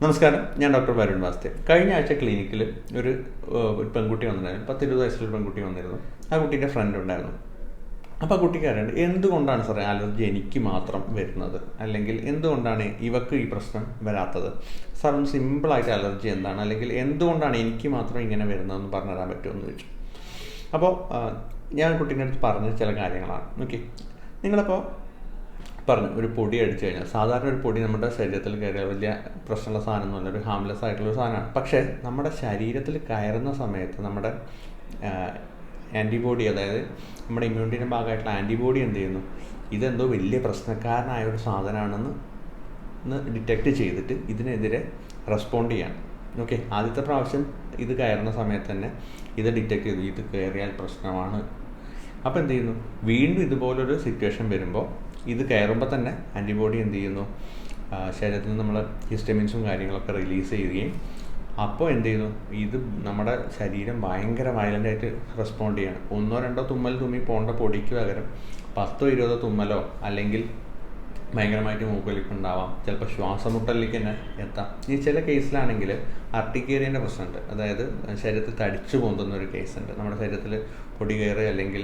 നമസ്കാരം ഞാൻ ഡോക്ടർ വരുൺ വാസ്തേ. കഴിഞ്ഞ ആഴ്ച ക്ലിനിക്കിൽ ഒരു ഒരു പെൺകുട്ടി വന്നിട്ടുണ്ടായിരുന്നു. പത്ത് ഇരുപത് വയസ്സുള്ള പെൺകുട്ടി വന്നിരുന്നു. ആ കുട്ടീന്റെ ഫ്രണ്ട് ഉണ്ടായിരുന്നു. അപ്പോൾ ആ കുട്ടിക്ക് അറിയാണ്ട് എന്തുകൊണ്ടാണ് സാറേ അലർജി എനിക്ക് മാത്രം വരുന്നത്? അല്ലെങ്കിൽ എന്തുകൊണ്ടാണ് ഇവക്ക് ഈ പ്രശ്നം വരാത്തത്? ഒന്ന് സിമ്പിളായിട്ട് അലർജി എന്താണ്? അല്ലെങ്കിൽ എന്തുകൊണ്ടാണ് എനിക്ക് മാത്രം ഇങ്ങനെ വരുന്നതെന്ന് പറഞ്ഞു തരാൻ പറ്റുമെന്ന് ചോദിച്ചു. അപ്പോൾ ഞാൻ കുട്ടീന്റെ അടുത്ത് പറഞ്ഞ ചില കാര്യങ്ങളാണ്. ഓക്കെ നിങ്ങളിപ്പോൾ പറഞ്ഞു ഒരു പൊടി അടിച്ചു കഴിഞ്ഞാൽ സാധാരണ ഒരു പൊടി നമ്മുടെ ശരീരത്തിൽ കയറിയ വലിയ പ്രശ്നമുള്ള സാധനമൊന്നുമല്ല ഒരു ഹാംലെസ് ആയിട്ടുള്ള ഒരു സാധനമാണ്. പക്ഷേ നമ്മുടെ ശരീരത്തിൽ കയറുന്ന സമയത്ത് നമ്മുടെ ആന്റിബോഡി അതായത് നമ്മുടെ ഇമ്മ്യൂണിറ്റിയുടെ ഭാഗമായിട്ടുള്ള ആന്റിബോഡി എന്ത് ചെയ്യുന്നു? ഇതെന്തോ വലിയ പ്രശ്നക്കാരനായ ഒരു സാധനമാണെന്ന് ഡിറ്റക്റ്റ് ചെയ്തിട്ട് ഇതിനെതിരെ റെസ്പോണ്ട് ചെയ്യാൻ. ഓക്കെ ആദ്യത്തെ പ്രാവശ്യം ഇത് കയറുന്ന സമയത്ത് തന്നെ ഇത് ഡിറ്റക്ട് ചെയ്തു. ഇത് കയറിയാൽ പ്രശ്നമാണ് അപ്പോൾ എന്ത് ചെയ്യുന്നു? വീണ്ടും ഇതുപോലൊരു സിറ്റുവേഷൻ വരുമ്പോൾ ഇത് കയറുമ്പോൾ തന്നെ ആന്റിബോഡി എന്ത് ചെയ്യുന്നു? ശരീരത്തിൽ നിന്ന് നമ്മൾ ഹിസ്റ്റമിൻസും കാര്യങ്ങളൊക്കെ റിലീസ് ചെയ്യുകയും അപ്പോൾ എന്ത് ചെയ്യുന്നു? ഇത് നമ്മുടെ ശരീരം ഭയങ്കര വയലന്റായിട്ട് റെസ്പോണ്ട് ചെയ്യണം. ഒന്നോ രണ്ടോ തുമ്മൽ തുമ്മി പോകേണ്ട പൊടിക്ക് പകരം പത്തോ ഇരുപതോ തുമ്മലോ അല്ലെങ്കിൽ ഭയങ്കരമായിട്ട് മൂക്കൊലിപ്പ് ഉണ്ടാവാം. ചിലപ്പോൾ ശ്വാസമുട്ടലിലേക്ക് തന്നെ എത്താം. ഈ ചില കേസിലാണെങ്കിൽ അർട്ടിക്കേറിയന്റെ പ്രശ്നമുണ്ട്. അതായത് ശരീരത്തിൽ തടിച്ചു പൊന്തുന്ന ഒരു കേസുണ്ട് നമ്മുടെ ശരീരത്തിൽ പൊടി കയറി അല്ലെങ്കിൽ